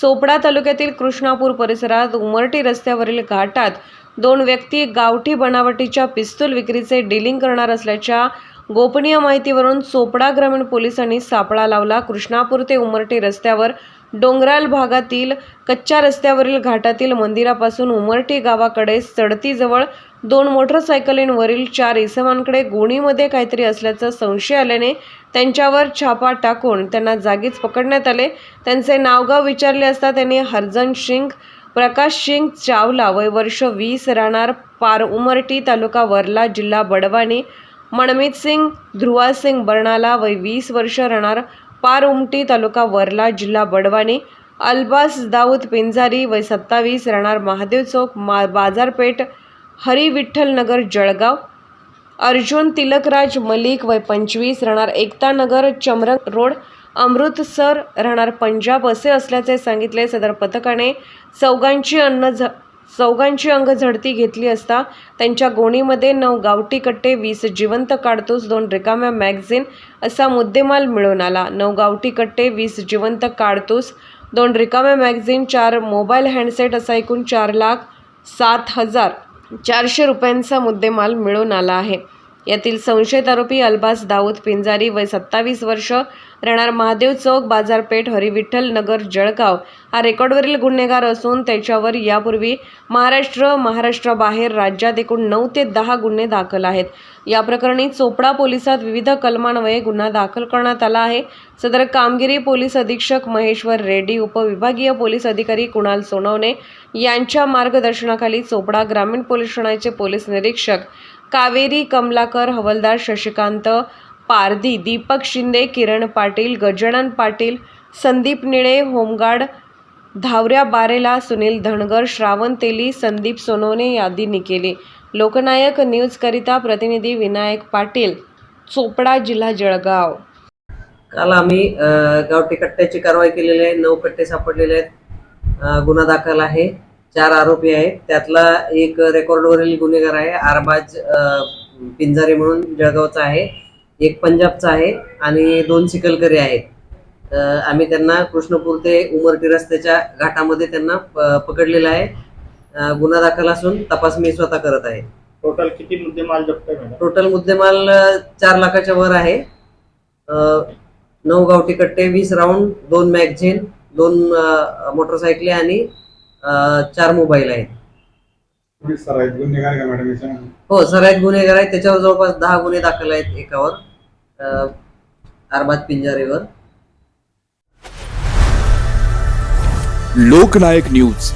चोपडा तालुक्यातील कृष्णापूर परिसरात उमरटी रस्त्यावरील घाटात दोन व्यक्ती गावठी बनावटीच्या पिस्तूल विक्रीचे डिलिंग करणार असल्याच्या गोपनीय माहितीवरून चोपडा ग्रामीण पोलिसांनी सापळा लावला. कृष्णापूर ते उमरटी रस्त्यावर डोंगराळ भागातील कच्च्या रस्त्यावरील घाटातील मंदिरापासून उमरटी गावाकडे चढतीजवळ दोन मोटरसायकलींवरील चार इसमांकडे गोणीमध्ये काहीतरी असल्याचा संशय आल्याने त्यांच्यावर छापा टाकून त्यांना जागीच पकडण्यात आले. त्यांचे नावगाव विचारले असता त्यांनी हरजन सिंग प्रकाश सिंग चावला वय वर्ष वीस राहणार पार उमरटी तालुका वर्ला जिल्हा बडवानी. मनमीत सिंग ध्रुवा सिंग बर्णाला वय वीस वर्ष राहणार पार उमटी तालुका वर्ला जिल्हा बडवानी अल्बास दाऊद पिंजारी वय सत्तावीस राहणार महादेव चौक मा बाजारपेठ हरी विठ्ठलनगर जळगाव. अर्जुन तिलकराज मलिक वय पंचवीस राहणार एकतानगर चमरंग रोड. अमृतसर राहणार पंजाब असे असल्याचे सांगितले सदर पथकाने. चौघांची अन्न झ चौघांची अंग झडती घेतली असता त्यांच्या गोणीमध्ये नऊ गावठी कट्टे वीस जिवंत काडतूस दोन रिकाम्या मॅगझिन असा मुद्देमाल मिळून आला. नऊ गावठी कट्टे वीस जिवंत काडतूस दोन रिकाम्या मॅगझिन चार मोबाईल हँडसेट असा एकूण चार लाख सात हजार चारशे रुपयांचा मुद्देमाल मिळून आला आहे. यातील संशयित आरोपी अल्बास दाऊद पिंजारी वय सत्तावीस वर्ष राहणार महादेव चौक बाजारपेठ हरिविठ्ठल नगर जळगाव. हा रेकॉर्डवरील गुन्हेगार असून त्याच्यावर यापूर्वी महाराष्ट्र महाराष्ट्राबाहेर राज्यात एकूण नऊ ते दहा गुन्हे दाखल आहेत. या प्रकरणी चोपडा पोलिसात विविध कलमान्वये गुन्हा दाखल करण्यात आला आहे. सदर कामगिरी पोलीस अधीक्षक महेश्वर रेड्डी उपविभागीय पोलीस अधिकारी कुणाल सोनवणे यांच्या मार्गदर्शनाखाली चोपडा ग्रामीण पोलीस ठाण्याचे पोलीस निरीक्षक कावेरी कमलाकर हवलदार शशिकांत पारधी दीपक शिंदे किरण पाटील गजानन पाटील संदीप निळे होमगार्ड धावऱ्या बारेला सुनील धनगर श्रावण तेली संदीप सोनवणे आदींनी केले लोकनायक न्यूजकरिता प्रतिनिधी विनायक पाटील चोपडा जिल्हा जळगाव. काल आम्ही गावठी कट्ट्याची कारवाई केलेली आहे नऊ कट्टे सापडलेले आहेत. गुन्हा दाखल आहे. चार आरोपी आहेत. त्यातला एक रेकॉर्डवरील गुन्हेगार आहे आरबाज पिंजारे म्हणून जळगावचा आहे. एक पंजाबचा आहे आणि दोन सिकलकरी आहेत. आम्ही त्यांना कृष्णपूर ते उमरटी रस्त्याच्या घाटामध्ये त्यांना प- पकडलेलं आहे. गुन्हा दाखल असून तपास मी स्वतः करत आहे. टोटल किती मुद्देमाल जप्त आहे टोटल मुद्देमाल अ, चार लाखाच्या वर आहे. अ, नऊ गावठी कट्टे वीस राऊंड दोन मॅगझिन दोन अ, मोटरसायकली आणि अ, चार मोबाईल आहेत. पोलीस सर आहेत गुन्हेगार का मॅडम याच्यामध्ये हो सराईत गुन्हेगार आहेत त्याच्यावर जवळपास दहा गुन्हे दाखल आहेत एकावर. अ, अरबाज पिंजारेवर. लोकनायक न्यूज.